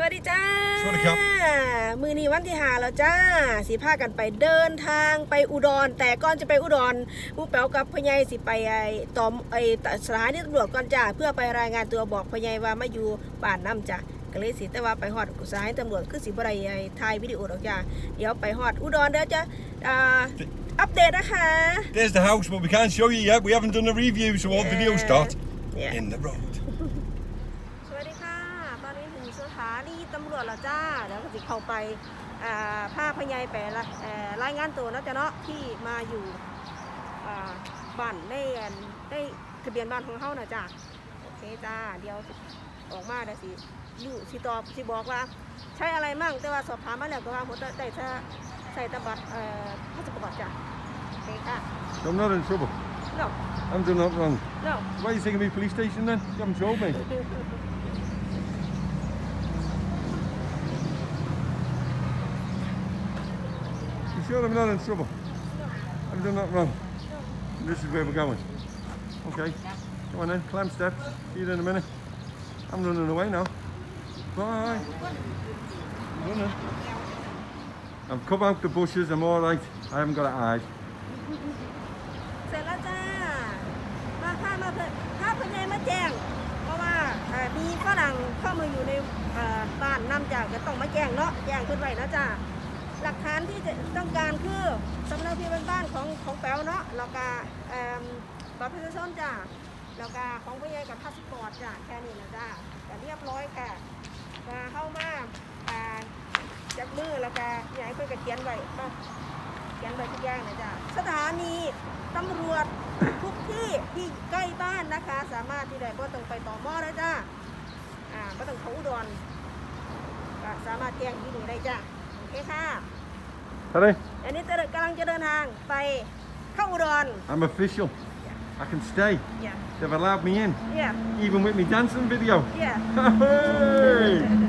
สวัสดีจ้า สวัสดีครับ มือนี้วันที่หาแล้วจ้า สีพากันไปเดินทางไปอุดร แต่ก่อนจะไปอุดรผู้แป๋วกับพอใหญายสิไปไอ้ตอมไอ้สถานีตำรวจก่อนจ้า เพื่อไปรายงานตัวบอกพอใหญายว่ามาอยู่บ้านน้ำจ้าก็เลยสิแต่ว่าไปฮอดสถานีตำรวจคือสิบ่ได้ไอ้ถ่ายวิดีโอดอกจ้า เดี๋ยวไปฮอดอุดรเด้อจ้าอ่าอัปเดตนะคะ There's the house, but we can't show you yet. We haven't done a review, so all videos start Yeah. in the road. สวัสดีค่ะ ตอนนี้ ถึงสถานีตำรวจแล้วจ้าเดี๋ยวก็จะเข้าไปอ่าผ้าพญายไปละเอ่อรายงานตัวเนาะจ้ะเนาะที่มาอยู่อ่าบ้านในอันในทะเบียนบ้านของเขาน่ะจ้าโอเคจ้าเดี๋ยวสิออกมาเดี๋ยวสิอยู่สิตอบสิบอกว่า ใช้อะไรมั่งแต่ว่าสอบถามมาแล้วก็ว่าหมดได้แต่ใส่ตะบัตรเอ่อพาสปอร์ตจ้ะโอเคค่ะ I'm not in trouble. no I'm doing nothing wrong. no Why are you taking me police station then? You haven't told me. Sure I'm not in trouble? I'm doing nothing wrong. This is where we're going. Okay. Come on then, climb steps. See you in a minute. I'm running away now. Bye. I'm running. I've come out the bushes, I'm all right. I haven't got to hide. เสร็จแล้วจ้า มาพามาเพื่อนพาเพื่อนยายมาแจ้ง เพราะว่าเอ่อมีฝรั่งเข้ามาอยู่ในเอ่อบ้านนำจากจะต้องมาแจ้งเนาะ แจ้งขึ้นไว้นะจ้า หลักฐานที่จะต้องการคือสำเนาทะเบียนบ้านของของแป๋วเนาะแล้วก็บัตรประชาชนจ้าแล้วก็ของพ่อใหญ่กับพาสปอร์ตจ้าแค่นี้นะจ้าแต่เรียบร้อยค่ะมาเข้ามาจับมือแล้วก็อยายเพื่อนก็เขียนไว้มาเขียนใบทุกอย่างนะจ๊ะสถานีตำรวจทุกที่ที่ใกล้บ้านนะคะ สามารถที่ได้ก็ต้องไปต่อหม้อได้จ้าอ่าก็ต้องเขาอุดรก็สามารถแจ้งที่นี่ได้จ้ะ โอเคค่ะ Honey, อันนี้จะกำลังจะเดินทางไปเข้าอุดร I'm official. I can stay. อย่า They've allowed me in, อย่า even with me dancing video. อย่า Hey!